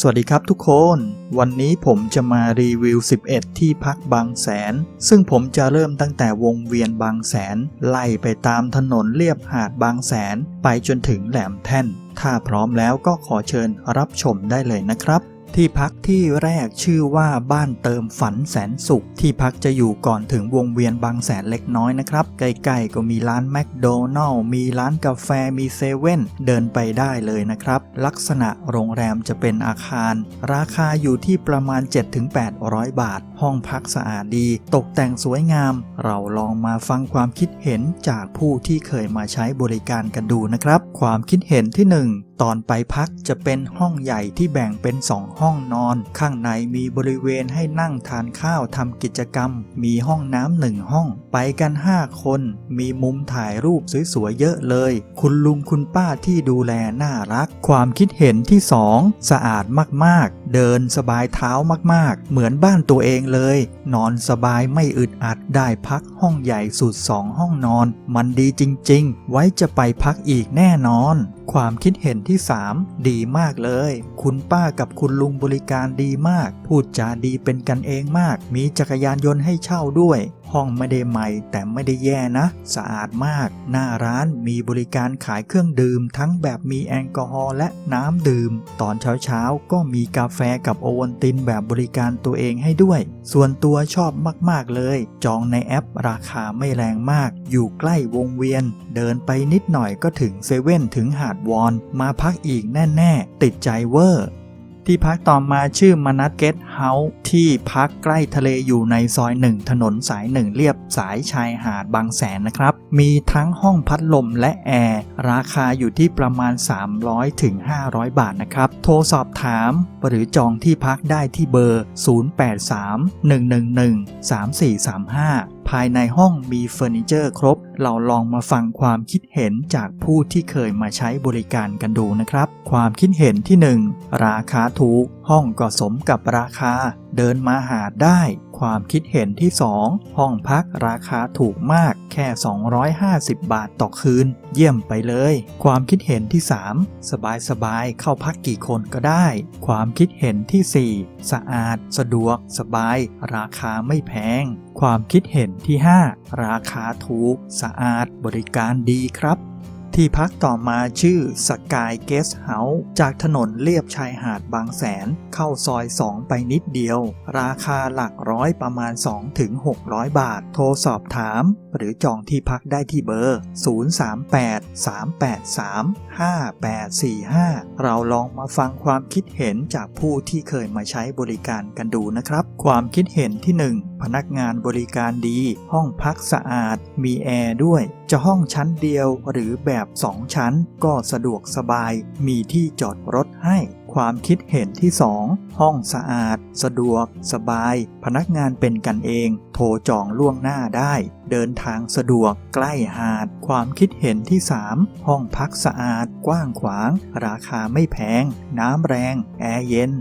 สวัสดีครับทุกคน วันนี้ผมจะมารีวิว 11 ที่พักบางแสน ซึ่งผมจะเริ่มตั้งแต่วงเวียนบางแสน ไล่ไปตามถนนเลียบหาดบางแสน ไปจนถึงแหลมแท่น ถ้าพร้อมแล้วก็ขอเชิญรับชมได้เลยนะครับ ที่พักที่แรกชื่อว่าบ้านเติมฝันแสนสุข ที่พักจะอยู่ก่อนถึงวงเวียนบางแสนเล็กน้อยนะครับ ใกล้ๆก็มีร้านแมคโดนัลล์มีร้านกาแฟมีเซเว่นเดินไปได้เลยนะครับ ลักษณะโรงแรมจะเป็นอาคาร ราคาอยู่ที่ประมาณ 7-800 บาท ห้องพักสะอาดดี ตกแต่งสวยงาม เราลองมาฟังความคิดเห็นจากผู้ที่เคยมาใช้บริการกันดูนะครับ ความคิดเห็นที่หนึ่งตอนไปพักจะเป็นห้องใหญ่ที่แบ่งเป็นสองห้องนอน ข้างในมีบริเวณให้นั่งทานข้าวทำกิจกรรม มีห้องน้ำหนึ่งห้อง ไปกัน 5 คน มีมุมถ่ายรูปสวยๆเยอะเลย คุณลุงคุณป้าที่ดูแลน่ารัก ความคิดเห็นที่ 2 สะอาดมากๆ เดินสบายเท้ามากๆ เหมือนบ้านตัวเองเลย นอนสบายไม่อึดอัดได้พักห้องใหญ่สุดสองห้องนอน มันดีจริง ๆ ไว้จะไปพักอีกแน่นอน ความคิดเห็นที่ 3 ดีมากเลย คุณป้ากับคุณลุงบริการดีมาก พูดจาดีเป็นกันเองมาก มีจักรยานยนต์ให้เช่าด้วย ห้องไม่ได้ใหม่แต่ไม่ได้แย่นะ สะอาดมาก หน้าร้านมีบริการขายเครื่องดื่ม ทั้งแบบมีแอลกอฮอล์และน้ำดื่ม ตอนเช้าๆ ก็มีกาแฟกับโอวัลตินแบบบริการตัวเองให้ด้วย ส่วนตัวชอบมากๆเลย จองในแอปราคาไม่แรงมาก อยู่ใกล้วงเวียน เดินไปนิดหน่อยก็ถึงเซเว่นถึงหาดวอน มาพักอีกแน่ ๆ ติดใจเวอร์ ที่พักต่อมาชื่อมนัทเกสเฮาส์ที่พักใกล้ทะเลอยู่ในซอยหนึ่งถนนสายหนึ่งเรียบสายชายหาดบางแสนนะครับ มีทั้งห้องพัดลมและแอร์ ราคาอยู่ที่ประมาณ 300ถึง500 บาทนะครับ โทรสอบถามหรือจองที่พักได้ที่เบอร์ 0831113435ภายในห้องมีเฟอร์นิเจอร์ครบ เราลองมาฟังความคิดเห็นจากผู้ที่เคยมาใช้บริการกันดูนะครับ ความคิดเห็นที่ 1 ราคาถูก ห้องก็สมกับราคา เดินมาหาได้ ความคิดเห็นที่ 2 ห้องพักราคาถูกมากแค่ 250 บาทต่อคืน เยี่ยมไปเลย ความคิดเห็นที่ 3 สบายสบายๆเข้าพักกี่คนก็ได้ ความคิดเห็นที่ 4 สะอาด สะดวก สบาย ราคาไม่แพง ความคิดเห็นที่ 5 ราคาถูก สะอาดบริการดีครับ ที่พักต่อมาชื่อสกายเกสเฮาส์จากถนนเลียบชายหาดบางแสน เข้าซอย 2 ไปนิดเดียว ราคาหลักร้อยประมาณ 2-600 บาท โทรสอบถาม หรือจองที่พักได้ที่เบอร์ 038-383-5845 เราลองมาฟังความคิดเห็นจากผู้ที่เคยมาใช้บริการกันดูนะครับ ความคิดเห็นที่ 1 พนักงานบริการดี ห้องพักสะอาด มีแอร์ด้วย จะห้องชั้นเดียวหรือแบบ 2 ชั้นก็สะดวกสบาย มีที่จอดรถให้ความคิดเห็นที่ 2 ห้องสะอาด สะดวก สบาย พนักงานเป็นกันเอง โทรจองล่วงหน้าได้ เดินทางสะดวก ใกล้หาด ความคิดเห็นที่ 3 ห้องพักสะอาด กว้างขวาง ราคาไม่แพง น้ำแรง แอร์เย็น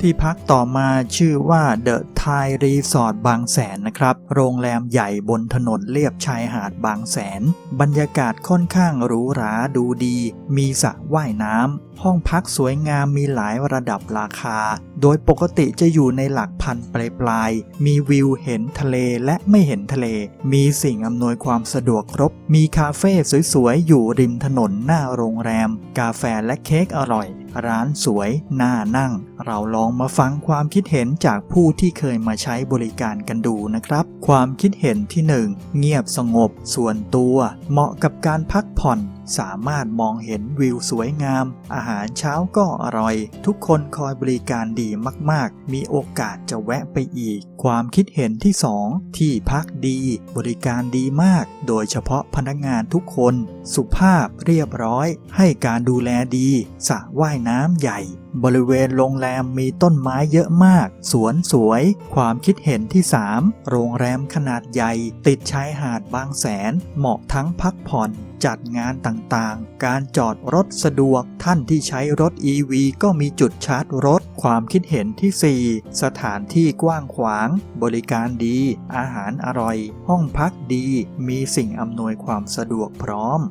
ที่พักต่อมาชื่อว่า The Thai Resort บางแสนนะครับ โรงแรมใหญ่บนถนนเลียบชายหาดบางแสน บรรยากาศค่อนข้างหรูหราดูดี มีสระว่ายน้ำ ห้องพักสวยงามมีหลายระดับราคา โดยปกติจะอยู่ในหลักพันปลายปลาย มีวิวเห็นทะเลและไม่เห็นทะเล มีสิ่งอำนวยความสะดวกครบ มีคาเฟ่สวยๆ อยู่ริมถนนหน้าโรงแรม กาแฟและเค้กอร่อยร้านสวยน่านั่ง เราลองมาฟังความคิดเห็นจากผู้ที่เคยมาใช้บริการกันดูนะครับ ความคิดเห็นที่ 1 เงียบสงบ ส่วนตัว เหมาะกับการพักผ่อน สามารถมองเห็นวิวสวยงาม อาหารเช้าก็อร่อย ทุกคนคอยบริการดีมากๆ มีโอกาสจะแวะไปอีก ความคิดเห็นที่ 2 ที่พักดี บริการดีมาก โดยเฉพาะพนักงานทุกคน สุภาพเรียบร้อย ให้การดูแลดีสระว่ายน้ำใหญ่ บริเวณโรงแรมมีต้นไม้เยอะมาก สวนสวย ความคิดเห็นที่ 3 โรงแรมขนาดใหญ่ ติดชายหาดบางแสน เหมาะทั้งพักผ่อน จัดงานต่างๆ การจอดรถสะดวก ท่านที่ใช้รถ EV ก็มีจุดชาร์จรถ ความคิดเห็นที่ 4 สถานที่กว้างขวาง บริการดี อาหารอร่อย ห้องพักดี มีสิ่งอำนวยความสะดวกพร้อม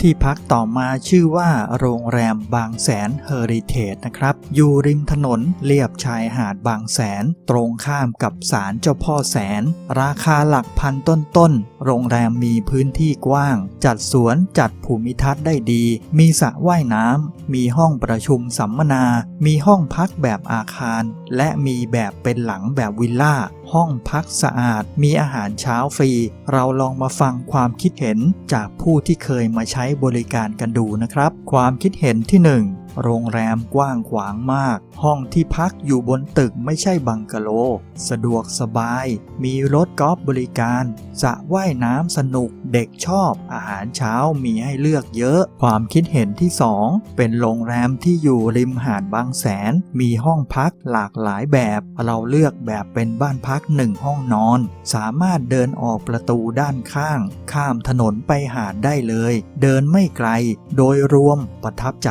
ที่พักต่อมาชื่อว่าโรงแรมบางแสนเฮอริเทจนะครับ อยู่ริมถนนเลียบชายหาดบางแสน ตรงข้ามกับศาลเจ้าพ่อแสน ราคาหลักพันต้นๆโรงแรมมีพื้นที่กว้าง จัดสวนจัดภูมิทัศน์ได้ดี มีสระว่ายน้ำ มีห้องประชุมสัมมนา มีห้องพักแบบอาคาร และมีแบบเป็นหลังแบบวิลล่า ห้องพักสะอาด มีอาหารเช้าฟรี เราลองมาฟังความคิดเห็นจากผู้ที่เคยมาใช้บริการกันดูนะครับ ความคิดเห็นที่ 1 โรงแรมกว้างขวางมาก ห้องที่พักอยู่บนตึกไม่ใช่บังกะโล สะดวกสบาย มีรถกอล์ฟบริการสระว่ายน้ำสนุก เด็กชอบ อาหารเช้ามีให้เลือกเยอะ ความคิดเห็นที่ 2 เป็นโรงแรมที่อยู่ริมหาดบางแสน มีห้องพักหลากหลายแบบ เราเลือกแบบเป็นบ้านพักหนึ่งห้องนอน สามารถเดินออกประตูด้านข้าง ข้ามถนนไปหาดได้เลย เดินไม่ไกล โดยรวมประทับใจ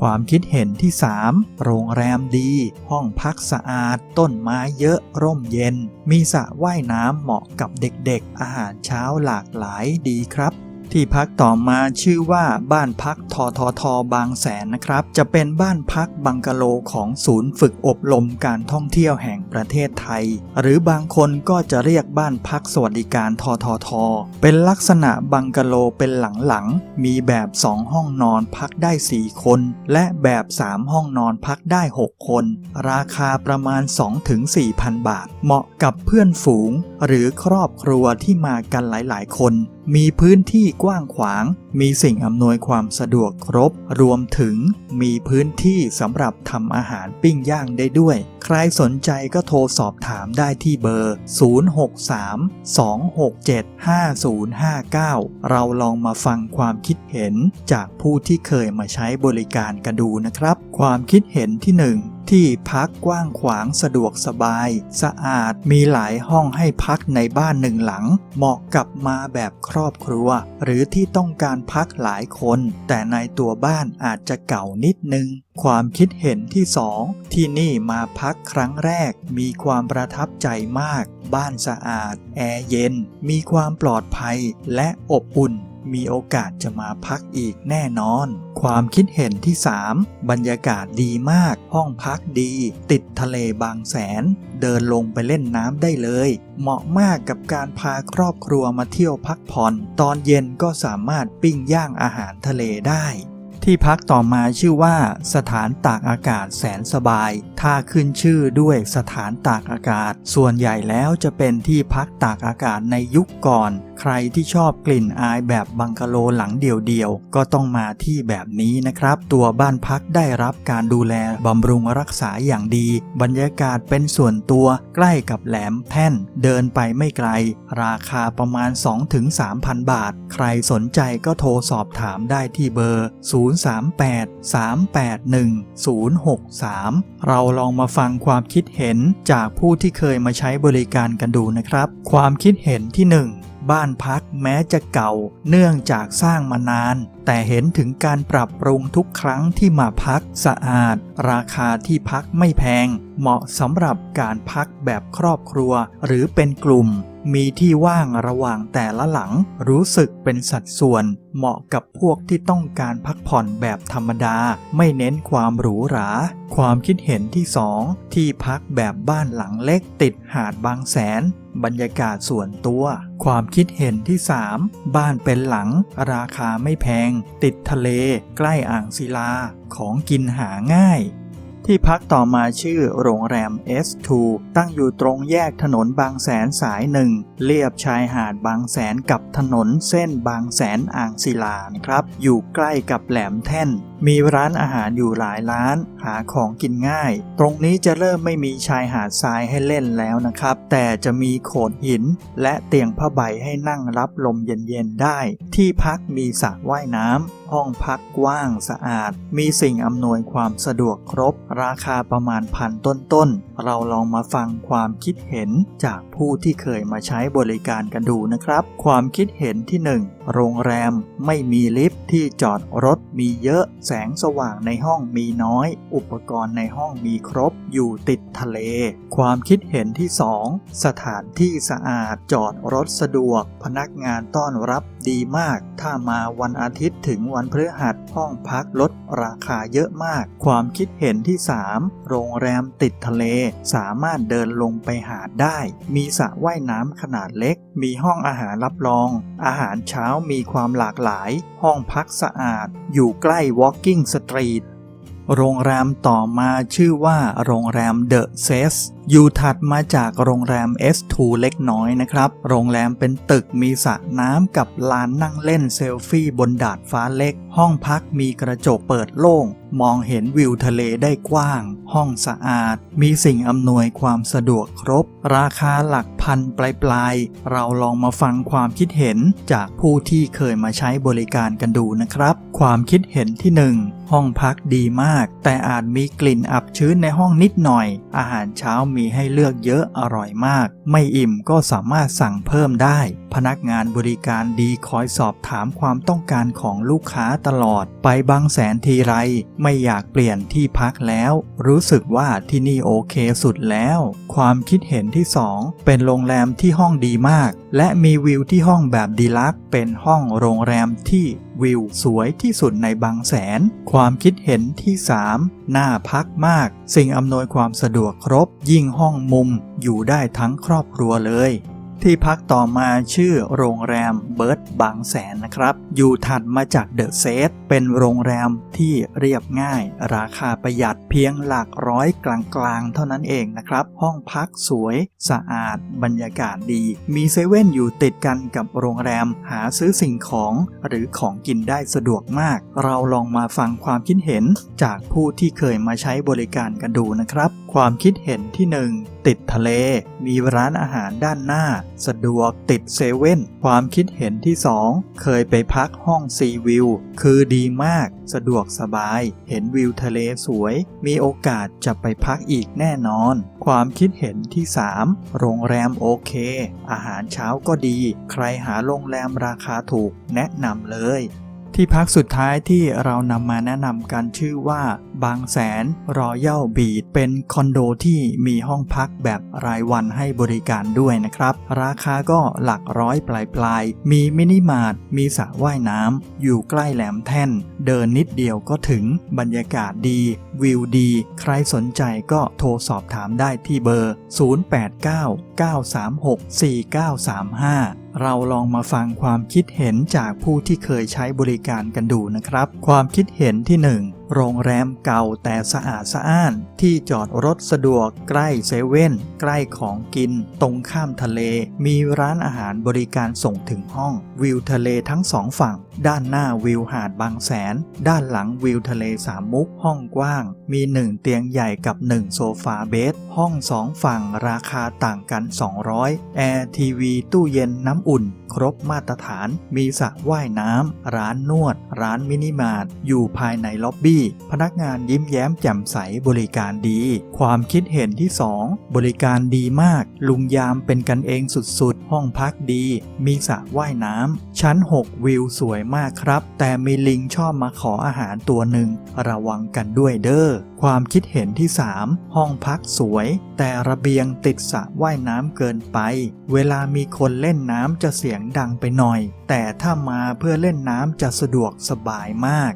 ความความคิดเห็นที่ 3 โรงแรมดี ห้องพักสะอาด ต้นไม้เยอะ ร่มเย็น มีสระว่ายน้ำเหมาะกับเด็กๆ อาหารเช้าหลากหลายดีครับ ที่พักต่อมาชื่อว่าบ้านพักทททบางแสนนะครับ จะเป็นบ้านพักบังกะโลของศูนย์ฝึกอบรมการท่องเที่ยวแห่งประเทศไทย หรือบางคนก็จะเรียกบ้านพักสวัสดิการททท เป็นลักษณะบังกะโลเป็นหลังๆ มีแบบ 2 ห้องนอนพักได้ 4 คน และแบบ 3 ห้องนอนพักได้ 6 คน ราคาประมาณ 2-4,000 บาท เหมาะกับเพื่อนฝูง หรือครอบครัวที่มากันหลายๆ คน มีพื้นที่กว้างขวาง มีสิ่งอำนวยความสะดวกครบ รวมถึงมีพื้นที่สำหรับทำอาหารปิ้งย่างได้ด้วย ใครสนใจก็โทรสอบถามได้ที่เบอร์ 063-267-5059 เราลองมาฟังความคิดเห็นจากผู้ที่เคยมาใช้บริการกันดูนะครับ ความคิดเห็นที่หนึ่ง ที่พักกว้างขวางสะดวกสบาย สะอาดมีหลายห้องให้พักในบ้านหนึ่งหลัง เหมาะกับมาแบบครอบครัว หรือที่ต้องการพักหลายคน แต่ในตัวบ้านอาจจะเก่านิดนึงความคิดเห็นที่สองที่นี่มาพักครั้งแรก มีความประทับใจมาก บ้านสะอาด แอร์เย็น มีความปลอดภัยและอบอุ่น มีโอกาสจะมาพักอีกแน่นอน ความคิดเห็นที่ 3 บรรยากาศดีมาก ห้องพักดี ติดทะเลบางแสน เดินลงไปเล่นน้ำได้เลย เหมาะมากกับการพาครอบครัวมาเที่ยวพักผ่อน ตอนเย็นก็สามารถปิ้งย่างอาหารทะเลได้ที่พักต่อมาชื่อว่า สถานตากอากาศแสนสบาย ถ้าขึ้นชื่อด้วยสถานตากอากาศ ส่วนใหญ่แล้วจะเป็นที่พักตากอากาศในยุคก่อน ใครที่ชอบกลิ่นอายแบบบังกะโลหลังเดี่ยวๆ ก็ต้องมาที่แบบนี้นะครับ ตัวบ้านพักได้รับการดูแลบำรุงรักษาอย่างดี บรรยากาศเป็นส่วนตัวใกล้กับแหลมแท่น เดินไปไม่ไกล ราคาประมาณ 2-3,000 บาท ใครสนใจก็โทรสอบถามได้ที่เบอร์ 038-381-063 เราลองมาฟังความคิดเห็นจากผู้ที่เคยมาใช้บริการกันดูนะครับ ความคิดเห็นที่ 1 บ้านพักแม้จะเก่า เนื่องจากสร้างมานาน แต่เห็นถึงการปรับปรุงทุกครั้งที่มาพักสะอาด ราคาที่พักไม่แพง เหมาะสำหรับการพักแบบครอบครัว หรือเป็นกลุ่ม มีที่ว่างระหว่างแต่ละหลัง รู้สึกเป็นสัดส่วน เหมาะกับพวกที่ต้องการพักผ่อนแบบธรรมดา ไม่เน้นความหรูหรา ความคิดเห็นที่ 2 ที่พักแบบบ้านหลังเล็กติดหาดบางแสน บรรยากาศส่วนตัว ความคิดเห็นที่ 3 บ้านเป็นหลัง ราคาไม่แพง ติดทะเล ใกล้อ่างศิลา ของกินหาง่าย ที่พักต่อมาชื่อโรงแรม S2 ตั้งอยู่ตรงแยกถนนบางแสนสายหนึ่งเลียบชายหาดบางแสนกับถนนเส้นบางแสนอ่างศิลานะครับ อยู่ใกล้กับแหลมแท่น มีร้านอาหารอยู่หลายร้าน หาของกินง่าย ตรงนี้จะเริ่มไม่มีชายหาดทรายให้เล่นแล้วนะครับ แต่จะมีโขดหิน และเตียงผ้าใบให้นั่งรับลมเย็นๆได้ ที่พักมีสระว่ายน้ำ ห้องพักกว้างสะอาด มีสิ่งอำนวยความสะดวกครบ ราคาประมาณพันต้นๆ เราลองมาฟังความคิดเห็นจากผู้ที่เคยมาใช้บริการกันดูนะครับ ความคิดเห็นที่ 1โรงแรมไม่มีลิฟท์ที่จอดรถมีเยอะ แสงสว่างในห้องมีน้อย อุปกรณ์ในห้องมีครบ อยู่ติดทะเล ความคิดเห็นที่ 2 สถานที่สะอาดจอดรถสะดวก พนักงานต้อนรับดีมาก ถ้ามาวันอาทิตย์ถึงวันพฤหัสห้องพักลดราคาเยอะมาก ความคิดเห็นที่ 3 โรงแรมติดทะเล สามารถเดินลงไปหาดได้ มีสระว่ายน้ำขนาดเล็ก มีห้องอาหารรับรอง อาหารเช้ามีความหลากหลาย ห้องพักสะอาด อยู่ใกล้ Walking Street โรงแรมต่อมาชื่อว่าโรงแรมเดอะเซสอยู่ถัดมาจากโรงแรม S2 เล็กน้อยนะครับ โรงแรมเป็นตึกมีสระน้ำกับลานนั่งเล่นเซลฟี่บนดาดฟ้าเล็ก ห้องพักมีกระจกเปิดโล่ง มองเห็นวิวทะเลได้กว้าง ห้องสะอาด มีสิ่งอำนวยความสะดวกครบ ราคาหลักพันปลายๆ เราลองมาฟังความคิดเห็นจากผู้ที่เคยมาใช้บริการกันดูนะครับ ความคิดเห็นที่หนึ่ง ห้องพักดีมาก แต่อาจมีกลิ่นอับชื้นในห้องนิดหน่อย อาหารเช้ามีให้เลือกเยอะอร่อยมาก ไม่อิ่มก็สามารถสั่งเพิ่มได้ พนักงานบริการดีคอยสอบถามความต้องการของลูกค้าตลอด ไปบางแสนทีไร ไม่อยากเปลี่ยนที่พักแล้ว รู้สึกว่าที่นี่โอเคสุดแล้ว ความคิดเห็นที่ 2 เป็นโรงแรมที่ห้องดีมาก และมีวิวที่ห้องแบบดีลักเป็นห้องโรงแรมที่ วิวสวยที่สุดในบางแสน ความคิดเห็นที่ 3 น่าพักมาก สิ่งอำนวยความสะดวกครบ ยิ่งห้องมุมอยู่ได้ทั้งครอบครัวเลย ที่พักต่อมาชื่อโรงแรมเบิร์ดบางแสนนะครับอยู่ถัดมาจากเดอะเซตเป็นโรงแรมที่เรียบง่าย ราคาประหยัดเพียงหลักร้อยกลางๆ เท่านั้นเองนะครับ ห้องพักสวย สะอาด บรรยากาศดี มีเซเว่นอยู่ติดกันกับโรงแรม หาซื้อสิ่งของหรือของกินได้สะดวกมาก เราลองมาฟังความคิดเห็นจากผู้ที่เคยมาใช้บริการกันดูนะครับ ความคิดเห็นที่ 1 ติดทะเล มีร้านอาหารด้านหน้า สะดวกติดเซเว่นความคิดเห็นที่ 2 เคยไปพักักห้องซีวิวคือดีมาก สะดวกสบาย เห็นวิวทะเลสวย มีโอกาสจะไปพักอีกแน่นอน ความคิดเห็นที่ 3 โรงแรมโอเค อาหารเช้าก็ดี ใครหาโรงแรมราคาถูกแนะนำเลย ที่พักสุดท้ายที่เรานำมาแนะนำกันชื่อว่า บางแสนรอยัลบีดเป็นคอนโดที่มีห้องพักแบบรายวันให้บริการด้วยนะครับ ราคาก็หลักร้อยปลายปลายๆมีมินิมาร์ทมีสระว่ายน้ำอยู่ใกล้แหลมแท่น เดินนิดเดียวก็ถึงบรรยากาศดี วิวดี ใครสนใจก็โทรสอบถามได้ที่เบอร์ 0899364935เราลองมาฟังความคิดเห็นจากผู้ที่เคยใช้บริการกันดูนะครับ ความคิดเห็นที่ 1 โรงแรมเก่าแต่สะอาดสะอ้าน ที่จอดรถสะดวกใกล้เซเว่นใกล้ของกิน ตรงข้ามทะเล มีร้านอาหารบริการส่งถึงห้อง วิวทะเลทั้งสองฝั่ง ด้านหน้าวิวหาดบางแสน ด้านหลังวิวทะเลสามมุกห้องกว้าง มีหนึ่งเตียงใหญ่กับหนึ่งโซฟาเบดห้องสองฝั่งราคาต่างกัน 200 แอร์ทีวี ตู้เย็นน้ำอุ่น ครบมาตรฐาน มีสระว่ายน้ำ ร้านนวด ร้านมินิมาร์ท อยู่ภายในล็อบบี้ พนักงานยิ้มแย้มแจ่มใสบริการดี ความคิดเห็นที่ 2 บริการดีมาก ลุงยามเป็นกันเองสุดๆ ห้องพักดี มีสระว่ายน้ำ ชั้น 6 วิวสวยมากครับ แต่มีลิงชอบมาขออาหารตัวหนึ่ง ระวังกันด้วยเด้อ ความคิดเห็นที่ 3 ห้องพักสวย แต่ระเบียงติดสระว่ายน้ำเกินไป เวลามีคนเล่นน้ำจะเสียงดังไปหน่อย แต่ถ้ามาเพื่อเล่นน้ำจะสะดวกสบายมาก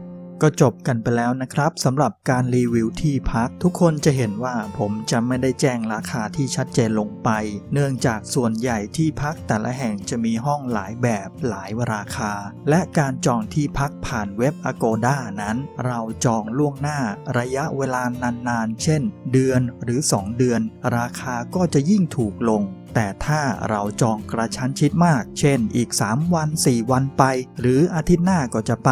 ก็จบกันไปแล้วนะครับสำหรับการรีวิวที่พัก ทุกคนจะเห็นว่าผมจะไม่ได้แจ้งราคาที่ชัดเจนลงไป เนื่องจากส่วนใหญ่ที่พักแต่ละแห่งจะมีห้องหลายแบบหลายราคา และการจองที่พักผ่านเว็บ Agoda นั้น เราจองล่วงหน้าระยะเวลานานๆ เช่น เดือนหรือ 2 เดือน ราคาก็จะยิ่งถูกลง แต่ถ้าเราจองกระชั้นชิดมาก เช่นอีก 3 วัน 4 วันไป หรืออาทิตย์หน้าก็จะไป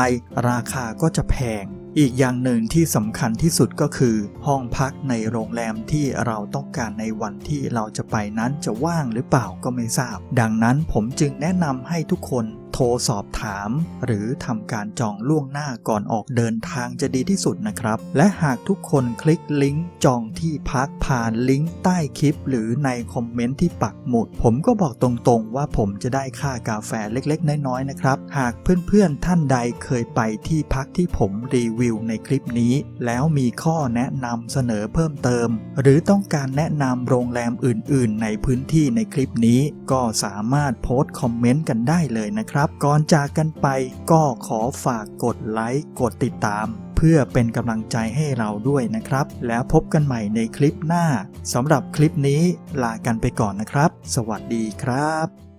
ราคาก็จะแพงอีกอย่างหนึ่งที่สำคัญที่สุดก็คือ ห้องพักในโรงแรมที่เราต้องการในวันที่เราจะไปนั้นจะว่างหรือเปล่าก็ไม่ทราบ ดังนั้นผมจึงแนะนำให้ทุกคน โทรสอบถาม หรือทำการจองล่วงหน้าก่อนออกเดินทางจะดีที่สุดนะครับ และหากทุกคนคลิกลิงก์จองที่พักผ่านลิงก์ใต้คลิป หรือในคอมเมนต์ที่ปักหมุด ผมก็บอกตรงๆ ว่าผมจะได้ค่ากาแฟเล็กๆ น้อยๆนะครับ หากเพื่อนๆท่านใดเคยไปที่พักที่ผมรีวิวในคลิปนี้ แล้วมีข้อแนะนำเสนอเพิ่มเติม หรือต้องการแนะนำโรงแรมอื่น ๆ ในพื้นที่ในคลิปนี้ ก็สามารถโพสต์คอมเมนต์กันได้เลยนะครับนะครับ ก่อนจากกันไปก็ขอฝากกดไลค์กดติดตาม เพื่อเป็นกำลังใจให้เราด้วยนะครับ แล้วพบกันใหม่ในคลิปหน้าสำหรับคลิปนี้ลากันไปก่อนนะครับ สวัสดีครับ